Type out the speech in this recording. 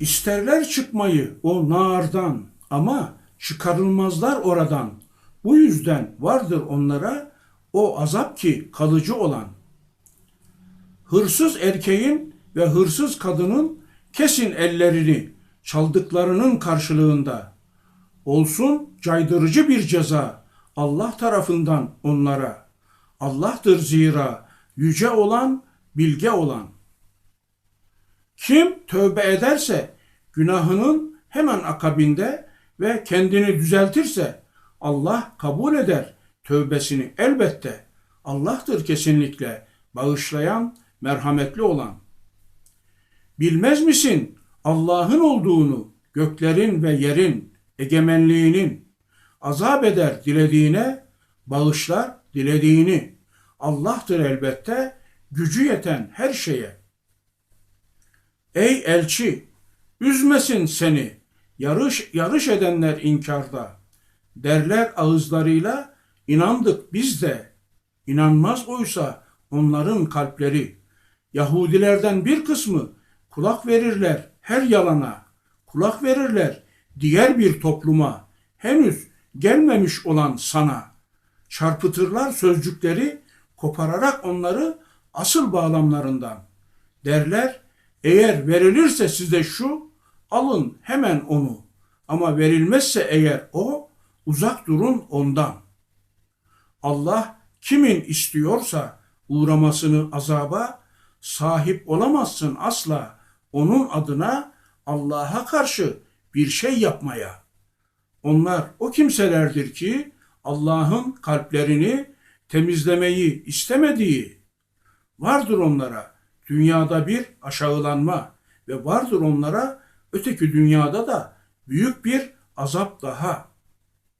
İsterler çıkmayı o nardan ama çıkarılmazlar oradan. Bu yüzden vardır onlara o azap ki kalıcı olan. Hırsız erkeğin ve hırsız kadının kesin ellerini çaldıklarının karşılığında. Olsun caydırıcı bir ceza Allah tarafından onlara. Allah'tır zira yüce olan, bilge olan. Kim tövbe ederse günahının hemen akabinde ve kendini düzeltirse Allah kabul eder tövbesini elbette. Allah'tır kesinlikle bağışlayan, merhametli olan. Bilmez misin Allah'ın olduğunu, göklerin ve yerin egemenliğinin azap eder dilediğine, bağışlar dilediğini. Allah'tır elbette gücü yeten her şeye. Ey elçi, üzmesin seni yarış yarış edenler inkarda. Derler ağızlarıyla inandık biz de. İnanmaz oysa onların kalpleri. Yahudilerden bir kısmı kulak verirler her yalana. Kulak verirler diğer bir topluma. Henüz gelmemiş olan sana. Çarpıtırlar sözcükleri kopararak onları asıl bağlamlarından. Derler eğer verilirse size şu alın hemen onu. Ama verilmezse eğer o uzak durun ondan. Allah kimin istiyorsa uğramasını azaba sahip olamazsın asla onun adına Allah'a karşı bir şey yapmaya. Onlar o kimselerdir ki Allah'ın kalplerini temizlemeyi istemediği vardır onlara dünyada bir aşağılanma ve vardır onlara öteki dünyada da büyük bir azap daha.